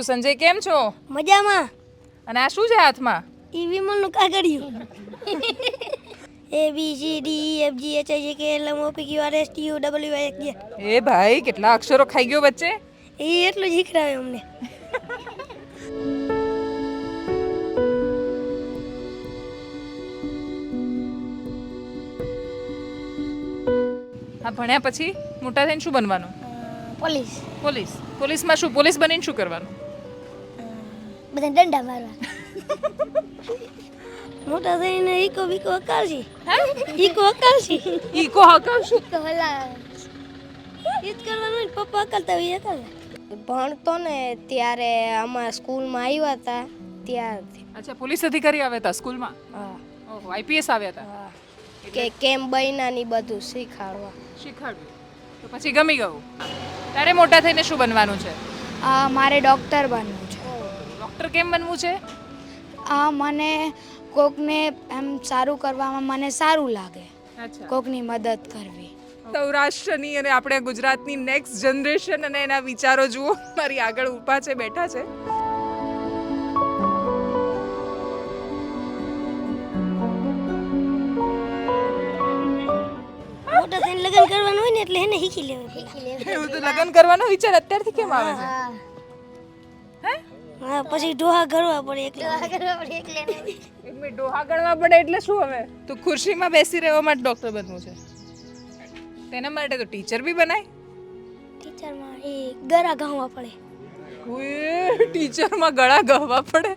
સંજય કેમ છો? મજામાં. અને આ શું છે હાથમાં? ઈ વિમલનું કાગળિયું. A B C D F G H I K L M O P Q R S T U W X J. એ ભાઈ કેટલા અક્ષરો ખાઈ ગયો વચ્ચે? એ એટલું જ અમને. હા ભણ્યા પછી મોટા થઈને શું બનવાનું? પોલીસ. પોલીસ. પોલીસમાં શું? પોલીસ બનીને શું કરવાનું? બધા ડંડા મારવા. મોટા થઈને ઈકો બીકો હકાવશી. ઈકો હકાવશી. ઈકો હકાવશું? તો હલા ઈ જ કરવાનું ને પપ્પા હકાવતા હોય હકાવે ભણતો ને ત્યારે અમારા સ્કૂલમાં આવ્યા હતા ત્યારથી. અચ્છા પોલીસ અધિકારી આવ્યા હતા સ્કૂલમાં? હા, ઓહો આઈપીએસ આવ્યા હતા હા. કે કેમ બન્યાની બધું શીખાડવા. શીખાડ્યું. તો પછી ગમી ગયું? તારે મોટા થઈને શું બનવાનું છે? આ મારે ડોક્ટર બનવું. છે ડૉક્ટર કેમ બનવું છે? આ મને કોકને એમ સારું કરવામાં મને સારું લાગે. અચ્છા. કોકની મદદ કરવી. સૌરાષ્ટ્રની અને આપણે ગુજરાતની નેક્સ્ટ જનરેશન અને એના વિચારો જુઓ. મારી આગળ ઊભા છે બેઠા છે. મોટા લગ્ન કરવાનું હોય ને એટલે એને શીખી લેવું એવું તો લગ્ન કરવાનો વિચાર અત્યારથી કેમ આવે છે? હા પછી ડોહા ગળવા પડે એકલા. એક મિનિટ ડોહા ગણવા પડે એટલે શું હવે? તો ખુરશીમાં બેસી રહેવા માટે ડોક્ટર બનવું છે. તેના માટે તો ટીચર બી બનાય. ટીચરમાં એ ગળા ગાવા પડે. ટીચરમાં ગળા ગાવા પડે?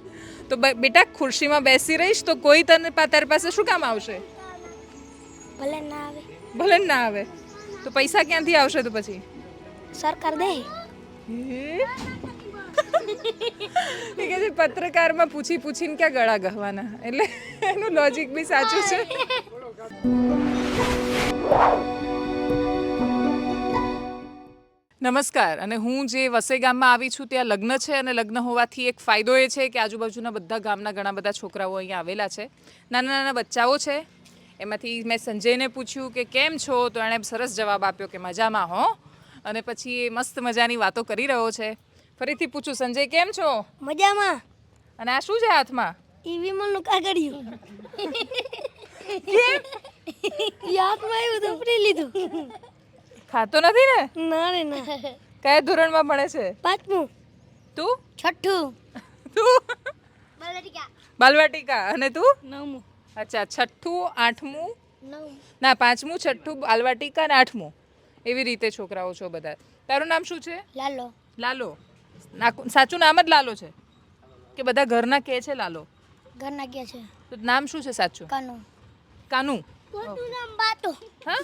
તો બેટા ખુરશીમાં બેસી રહીશ તો કોઈ તને પા- તારી પાસે શું કામ આવશે? ભલે ના આવે. ભલે ના આવે. તો પૈસા ક્યાંથી આવશે તો પછી? સરકાર દે. કે છે, પત્રકારમાં પૂછી પૂછીને ક્યાં ગળા ગહવાના. એટલે એનું લોજિક બી સાચું છે. નમસ્કાર, અને હું જે વસે ગામમાં આવી છું ત્યાં લગ્ન છે, અને લગ્ન હોવાથી એક ફાયદો એ છે કે આજુબાજુના બધા ગામના ઘણા બધા છોકરાઓ અહીંયા આવેલા છે. નાના નાના બચ્ચાઓ છે. એમાંથી મેં સંજયને પૂછ્યું કે કેમ છો? તો એણે સરસ જવાબ આપ્યો કે મજામાં, હો. અને પછી એ મસ્ત મજાની વાતો કરી રહ્યો છે. ફરીથી પૂછું સંજય કેમ છો? મજામાં. અને આ શું છે હાથમાં? ઈ વિમલનું કાગળિયું. કેમ? હાથમાં આવ્યું તો લીધું. ખાતો નથી ને? ના રે ના. કયા ધોરણમાં ભણે છે? પાંચમું. તું? છઠ્ઠું. તું? બાલવાટિકા. અને તું? નવમું. અચ્છા છઠ્ઠું આઠમું? ના પાંચમું છઠ્ઠું બાલવાટિકા અને આઠમું. એવી રીતે છોકરાઓ છો બધા. તારું નામ શું છે? લાલો. લાલો. સાચું નામ જ લાલો છે? કે બધા ઘરના કહે છે લાલો? ઘરના કે છે. તો નામ શું છે સાચું? કાનુ. કાનું? ખોટું નામ બાટુ. હા?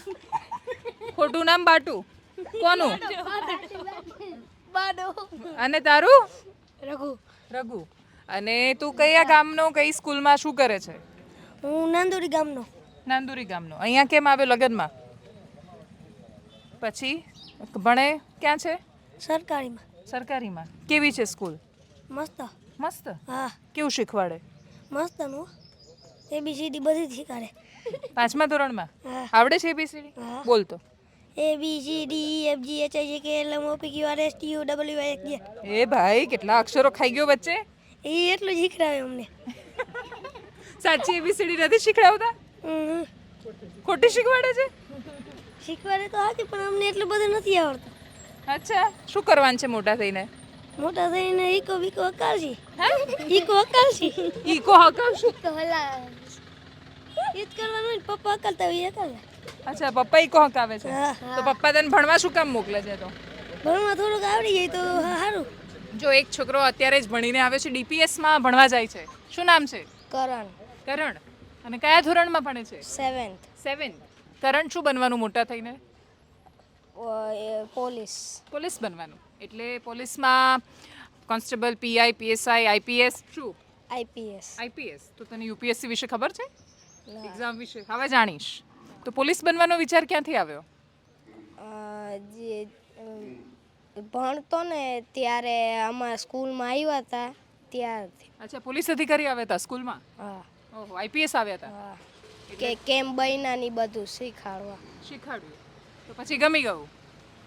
ખોટું નામ બાટુ? કોનું? બાડો. અને તારું? રઘુ. રઘુ. અને તું કયા ગામનો કઈ સ્કૂલમાં શું કરે છે? હું નાંદુરી ગામનો. નાંદુરી ગામનો. અહીંયા કેમ આવ્યો લગ્નમાં? પછી ભણે ક્યાં છે? સરકારીમાં. સરકારીમાં? કેવી છે સ્કૂલ? મસ્ત. મસ્ત? હા. કેવું શીખવાડે? મસ્તનું એ એબીસીડી બધી જ શીખવાડે પાંચમા ધોરણમાં? આવડે છે એબીસીડી બોલ તો. A B C D F G H I J K L M O P Q R S T U W X J એ ભાઈ કેટલા અક્ષરો ખાઈ ગયો વચ્ચે? એ એટલું જ શીખડાવે અમને. સાચી એબીસીડી નથી શીખડાવતા. ખોટી શીખવાડે છે? શીખવાડે તો હાથી પણ અમને એટલું બધું નથી આવડતું. અચ્છા શું કરવાનું છે મોટા થઈને? મોટા થઈને ઈકો બીકો હકાવશી. ઈકો હકાવશી. ઈકો હકાવશી? તો હલા એ જ કરવાનું પપ્પા કરતા હોય હકાવે. અચ્છા પપ્પા ઈકો હકાવે છે? તો પપ્પા તને ભણવા શું કામ મોકલે છે તો? ભણવા થોડુંક આવડી જાય તો સારું જો એક છોકરો અત્યારે જ ભણીને આવે છે ડીપીએસમાં ભણવા જાય છે. શું નામ છે? કરણ. કરણ. અને કયા ધોરણમાં ભણે છે? સેવન્થ. સેવન કરણ શું બનવાનું મોટા થઈને? પોલીસ. પોલીસ બનવાનું. એટલે પોલીસમાં કોન્સ્ટેબલ પીઆઈ પીએસઆઈ આઈપીએસ શું? આઈપીએસ આઈપીએસ તો તને યુપીએસસી વિશે ખબર છે? એક્ઝામ વિશે. હવે જાણીશ. તો પોલીસ બનવાનો વિચાર ક્યાંથી આવ્યો? જે ભણતો ને ત્યારે અમારા સ્કૂલમાં આવ્યા હતા ત્યારથી. અચ્છા પોલીસ અધિકારી આવ્યા હતા સ્કૂલમાં? હા. ઓહો આઈપીએસ આવ્યા હતા. કે કેમ બન્યાની બધું શીખાડવા શીખવાડ્યું. તો પછી ગમી ગયું.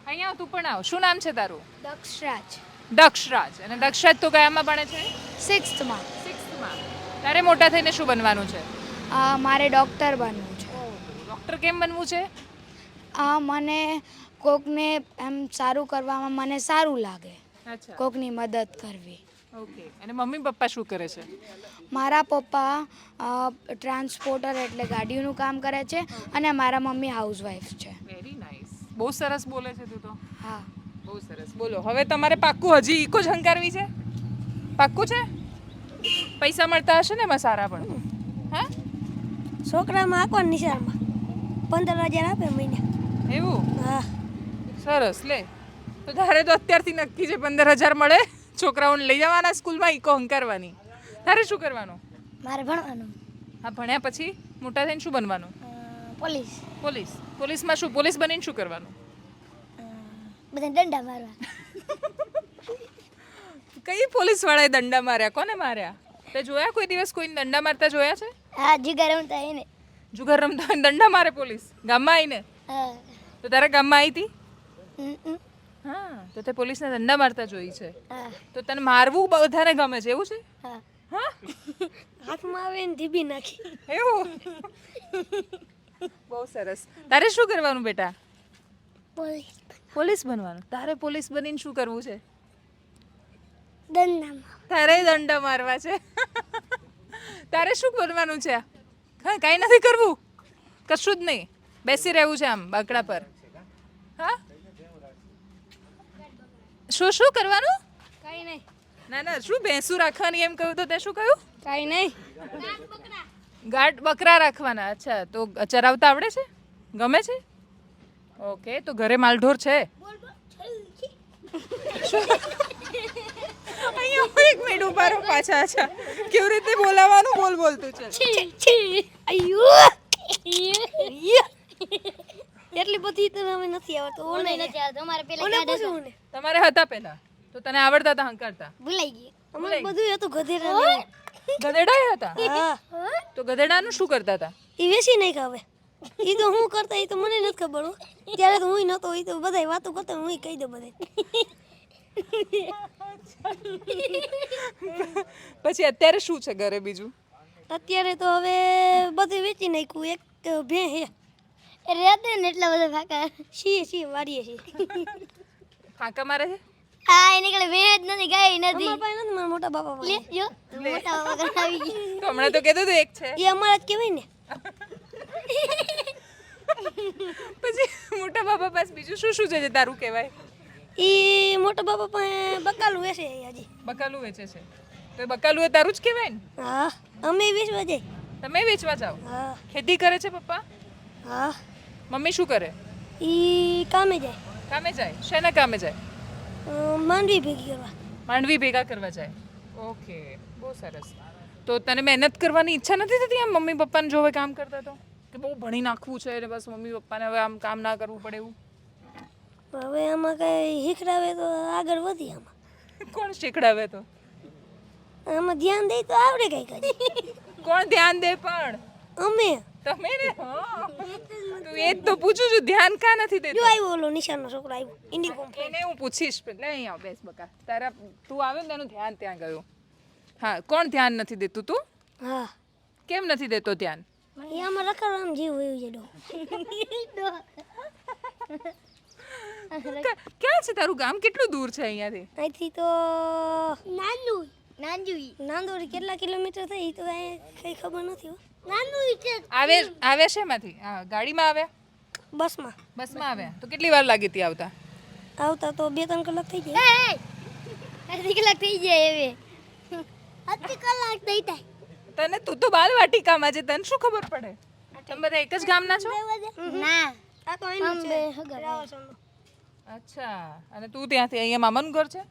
અહીંયા તું પણ આવ. શું નામ છે તારું? દક્ષરાજ. દક્ષરાજ. અને દક્ષરાજ તો કયામાં ભણે છે? સિક્સ્થમાં. સિક્સ્થમાં. તારે મોટા થઈને શું બનવાનું છે? મારે ડૉક્ટર બનવું છે. ડૉક્ટર કેમ બનવું છે? આ મને કોકને એમ સારું કરવામાં મને સારું લાગે. કોકની મદદ કરવી. ઓકે. અને મમ્મી પપ્પા શું કરે છે? મારા પપ્પા ટ્રાન્સપોર્ટર એટલે ગાડીઓનું કામ કરે છે અને મારા મમ્મી હાઉસવાઈફ છે. બહુ સરસ બોલે છે તું તો. હા. બહુ સરસ. બોલો હવે તમારે પાક્કું હજી ઈકો જ હંકારવી છે? પાક્કું છે? પૈસા મળતા હશે ને એમાં સારા પણ? હા? છોકરામાં આકો નિશાળમાં. પંદર હજાર આપે મહિને. એવું? હા. સરસ લે. તો તારે તો અત્યારથી નક્કી છે પંદર હજાર મળે છોકરાઓને લઈ જવાના સ્કૂલમાં ઈકો હંકારવાની તારે શું કરવાનું? મારે ભણવાનું. હા ભણ્યા પછી મોટા થઈને શું બનવાનું? પોલીસ. પોલીસ. પોલીસમાં શું પોલીસ બનીને શું કરવાનું? બધા દંડા મારવા. કઈ પોલીસ વાળાએ દંડા માર્યા? કોને માર્યા? તે જોયા કોઈ દિવસ કોઈને દંડા મારતા જોયા છે? હા જીગા રમતા એને જુગાર રમતા હોય દંડા મારે પોલીસ? ગામમાં આવીને? હા. તો તારા ગામમાં આવી હતી. હા તો તે પોલીસને દંડા મારતા જોઈ છે. તો તને મારવું બધાને ગમે છે એવું છે? હા. હા? હાથમાં આવે ને ધીબી નાખી. એવું? બહુ સરસ. તારે શું કરવાનું બેટા? પોલીસ. પોલીસ બનવાનું? તારે પોલીસ બનીને શું કરવું છે? તારે દંડા મારવા છે. તારે શું કરવાનું છે? હા કાંઈ નથી કરવું. કશું જ નહીં. બેસી રહેવું છે આમ બાકડા પર. હા? શું શું કરવાનું? કઈ નહીં. ના ના શું ભેંસું રાખવાની એમ કહ્યું તો તે શું કહ્યું? કઈ નહીં. ગાઢ બકરા રાખવાના. અચ્છા તો ચરાવતા આવડે છે? ગમે છે? ઓકે તો ઘરે માલઢોર છે? અહીંયા એક મિનિટ ઊભા રહો પાછા અચ્છા. કેવી રીતે બોલાવાનું બોલ બોલતું છે એટલી બધી તો અમે નથી આવડતું. ઓને નથી આવડતું. અમારે પેલા પૂછવું તમારે હતા પહેલા તો તને આવડતા હતા હંકારતા? ભૂલાઈ ગઈ અમારે બધું હતું ગધેડા ગધેડા હતા? તો ગધેડાનું શું કરતા હતા? એ વેસી નહીં ખાવે એ તો હું કરતા એ તો મને નથી ખબર હો. ત્યારે તો હું નતો એ તો બધા વાતો કરતા હું કહી દઉં બધા પછી અત્યારે શું છે ઘરે બીજું? અત્યારે તો હવે બધું વેચી નાખ્યું. એક ભે હે. રહેતે ને એટલા બધા ફાંકા. છીએ છીએ વાળીએ છીએ ફાંકા મારે છે? હા એને કલે ભે નથી ગાય નથી. અમારા નથી મારા મોટા બાપા પાસે. જો. મોટા બાપા ઘરે ગઈ. હમણાં તો કીધું તું એક છે. એ અમારા જ કહેવાય ને. પછી મોટા બાપા પાસે બીજું શું શું છે જે તારું કહેવાય? એ મોટા બાપા પાસે બકાલું વેચે હજી બકાલું વેચે છે. તો બકાલું એ તારું જ કહેવાય ને? હા અમે વેચવા જઈ તમે વેચવા જાઓ? હા. ખેતી કરે છે પપ્પા? હા. મમ્મી શું કરે? એ કામે જાય. કામે જાય? શેના કામે જાય? માંડવી ભેગી કરવા. માંડવી ભેગા કરવા જાય. ઓકે બહુ સરસ. તો તને મહેનત કરવાની ઈચ્છા નથી થતી આમ મમ્મી પપ્પાને જોવે કામ કરતા તો? કે બહુ ભણી નાખવું છે ને બસ મમ્મી પપ્પાને હવે આમ કામ ના કરવું પડે એવું? હવે આમાં કઈ શીખડાવે તો આગળ વધી આમાં. કોણ શીખડાવે તો? આમાં ધ્યાન દે તો આવડે કઈ કઈ. કોણ ધ્યાન દે પણ? અમે. તમે ને? હા. તું એ જ તો પૂછું છું ધ્યાન કા નથી જો દેતું આવ્યો ઓલો નિશાનનો છોકરો આવ્યો ઇન્ડિગો એને હું પૂછીશ એટલે અહીં આવ બેસ બકા. તારા તું આવે ને એનું ધ્યાન ત્યાં ગયું. હા કોણ ધ્યાન નથી દેતું તું? હા. કેમ નથી દેતો ધ્યાન? આમાં રખડવાનું જીવ વયું છે ડો. ક્યાં છે તારું ગામ? કેટલું દૂર છે અહીંયાથી? અહીંથી તો નાંદુ નાંદુ નાંદોરી કેટલા કિલોમીટર થઈ તો કાંઈ કઈ ખબર નથી હો. આવે આવે છે એમાંથી હા ગાડીમાં આવ્યા બસમાં. બસમાં આવ્યા તો કેટલી વાર લાગી હતી આવતા? આવતા તો બે ત્રણ કલાક થઈ જાય અડધી કલાક થઈ જાય હવે. અડધી કલાક થઈ જાય. તને તું તો બાલ વાટિકામાં છે તને શું ખબર પડે? તમે બધા એક જ ગામના છો? ના. આ તો એનું છે. અચ્છા. અને તું ત્યાંથી અહીંયા મામાનું ઘર છે?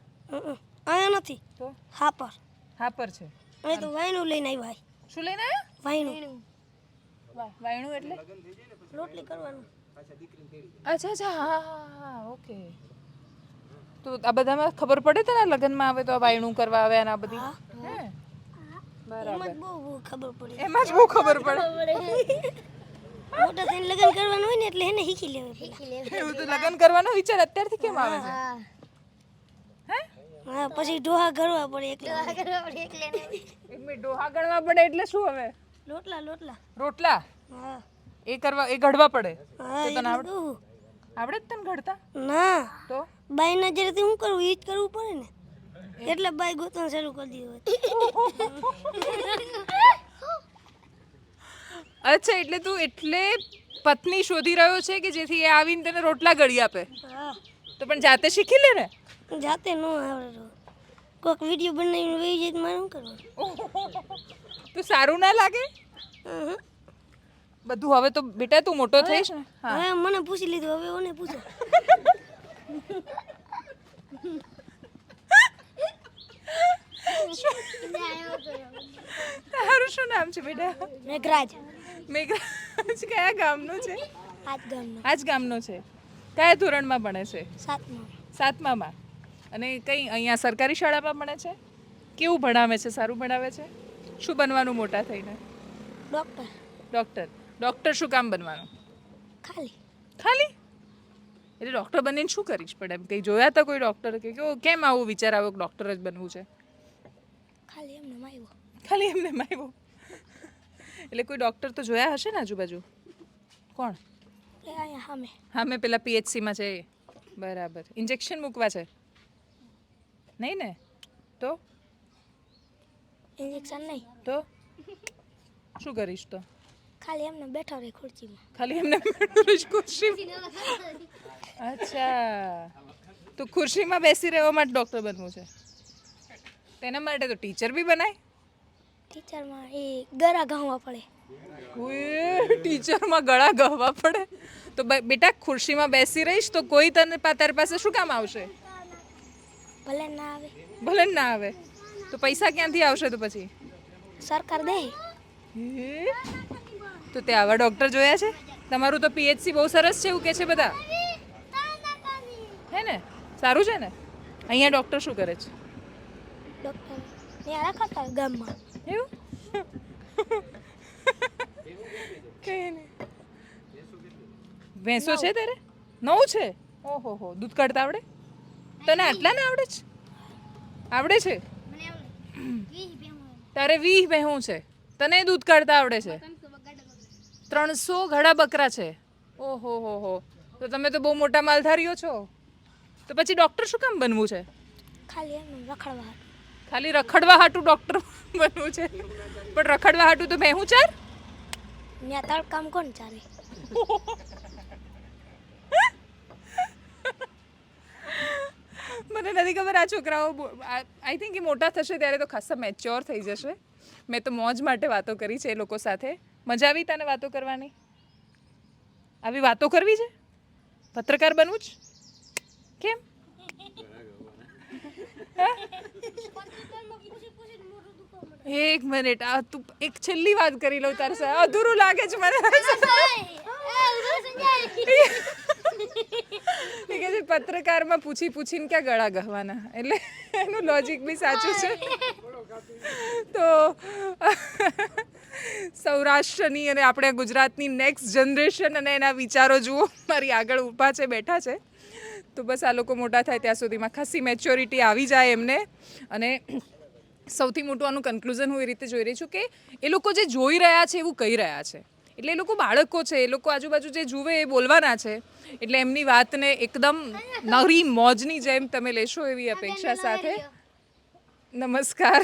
અહીંયા નથી. તો? હાપર. હાપર છે. અહીં તો વાયનું લઈને આવ્યા. શું લઈને આવ્યા? વાહ વાયણું એટલે? રોટલી કરવાનું. અચ્છા અચ્છા હા હા હા ઓકે. તો આ બધામાં ખબર પડે તને લગ્નમાં આવે તો આ વાયણું કરવા આવે અને આ બધી? હે. એમાં જ બહુ બહુ ખબર પડી. એમાં જ બહુ ખબર પડે. મોટા થઈને લગ્ન કરવાનું હોય ને એટલે એને શીખી લેવું એવું તો લગ્ન કરવાનો વિચાર અત્યારથી કેમ આવે છે? હા પછી ડોહા ગણવા પડે એકલા. એક મિનિટ ડોહા ગણવા પડે એટલે શું હવે? લોટલા લોટલા રોટલા? હા. એ કરવા એ ઘડવા પડે? હા તો તને આવડે આવડે જ તને ઘડતા? ના. તો? બાઈ નજરેથી હું કરું? એ જ કરવું પડે ને? એટલે બાઈ ગોતવાનું શરૂ કરી દીધું અચ્છા એટલે તું એટલે પત્ની શોધી રહ્યો છે કે જેથી એ આવીને તને રોટલા ગળી આપે? હા. તો પણ જાતે શીખી લે ને? જાતે ન આવડે કોક કોઈક વીડિયો બનાવીને વહી જાય મારે શું કરવાનું? તું સારું ના લાગે? બધું હવે તો બેટા તું મોટો થઈશ ને? હા. મને પૂછી લીધું હવે ઓને પૂછો. તારું શું નામ છે બેટા? મેઘરાજ. મેઘરાજ કયા ગામનો છે? આજ ગામનો. આ જ ગામનો છે. કયા ધોરણમાં ભણે છે? સાતમા. સાતમામાં. અને કઈ અહીંયા સરકારી શાળામાં ભણે છે? કેવું ભણાવે છે? સારું ભણાવે છે? શું બનવાનું મોટા થઈને? ડૉક્ટર ડૉક્ટર ડૉક્ટર શું કામ બનવાનું? ખાલી. ખાલી? એટલે ડૉક્ટર બનીને શું કરીશ પણ એમ કંઈ જોયા હતા કોઈ ડૉક્ટર કે કેવો કેમ આવો વિચાર આવ્યો ડૉક્ટર જ બનવું છે? ખાલી એમને માર્યો ખાલી એમને એમ એટલે કોઈ ડૉક્ટર તો જોયા હશે ને આજુબાજુ? કોણ? હા મેં પેલા પીએચસીમાં છે બરાબર. ઇન્જેક્શન મૂકવા છે? નહીં ને? તો? ઇન્જેક્શન નહીં. તો? શું કરીશ તો? ખાલી એમને બેઠો રહે ખુરશીમાં. ખાલી એમને બેઠો રહીશ ખુરશીમાં? અચ્છા. તો ખુરશીમાં બેસી રહેવા માટે ડૉક્ટર બનવું છે? તેના માટે તો ટીચર બી બનાય? ટીચરમાં એ ગળા ગાવા પડે. ટીચરમાં ગળા ગાવા પડે? તો બેટા ખુરશીમાં બેસી રહીશ તો કોઈ તને તારી પાસે શું કામ આવશે? ભલે ના આવે. ભલે ના આવે. તો પૈસા ક્યાંથી આવશે તો પછી? સરકાર દે. તો તે આવા ડૉક્ટર જોયા છે? તમારું તો પીએચસી બહુ સરસ છે એવું કે છે બધા? હે ને? સારું છે ને? અહીંયા ડૉક્ટર શું કરે છે? ડૉક્ટર. ગામમાં. એવું? કઈ નહીં ભેંસો છે તારે? નવું છે? ઓહો હો દૂધ કાઢતા આવડે? તને આટલા ને આવડે છે આવડે છે? તારે વીહ ભેહું છે. તને દૂધ કાઢતા આવડે છે? ત્રણસો ઘડા બકરા છે. ઓહો હો હો. તો તમે તો બહુ મોટા માલધારીઓ છો. તો પછી ડૉક્ટર શું કામ બનવું છે? ખાલી રખડવા ખાલી રખડવા હાટું ડૉક્ટર બનવું છે? પણ રખડવા હાટું તો ભેહું ચાર? ત્યાં કામ કોણ ચાલે? મને નથી ખબર આ છોકરાઓ આઈ થિંક એ મોટા થશે ત્યારે તો ખાસા મેચ્યોર થઈ જશે. મેં તો મોજ માટે વાતો કરી છે એ લોકો સાથે. મજા આવી તને વાતો કરવાની? આવી વાતો કરવી છે? પત્રકાર બનવું જ કેમ? એક મિનિટ આ તું એક છેલ્લી વાત કરી લઉં તારે અધૂરું લાગે છે મને. એ જે પત્રકારમાં પૂછી પૂછીને ક્યાં ગળા ગહવાના. એટલે એનું લોજિક બી સાચું છે. તો સૌરાષ્ટ્રની અને આપણે ગુજરાતની નેક્સ્ટ જનરેશન અને એના વિચારો જુઓ. મારી આગળ ઊભા છે, બેઠા છે. તો બસ આ લોકો મોટા થાય ત્યાં સુધીમાં. ખાસી મેચ્યોરિટી આવી જાય એમને. અને સૌથી મોટું આનું કન્ક્લુઝન હું એ રીતે જોઈ રહી છું કે એ લોકો જે જોઈ રહ્યા છે એવું કહી રહ્યા છે. એટલે એ લોકો બાળકો છે એ લોકો આજુબાજુ જે જુએ એ બોલવાના છે. એટલે એમની વાતને એકદમ નરી મોજની જેમ તમે લેશો એવી અપેક્ષા સાથે. નમસ્કાર.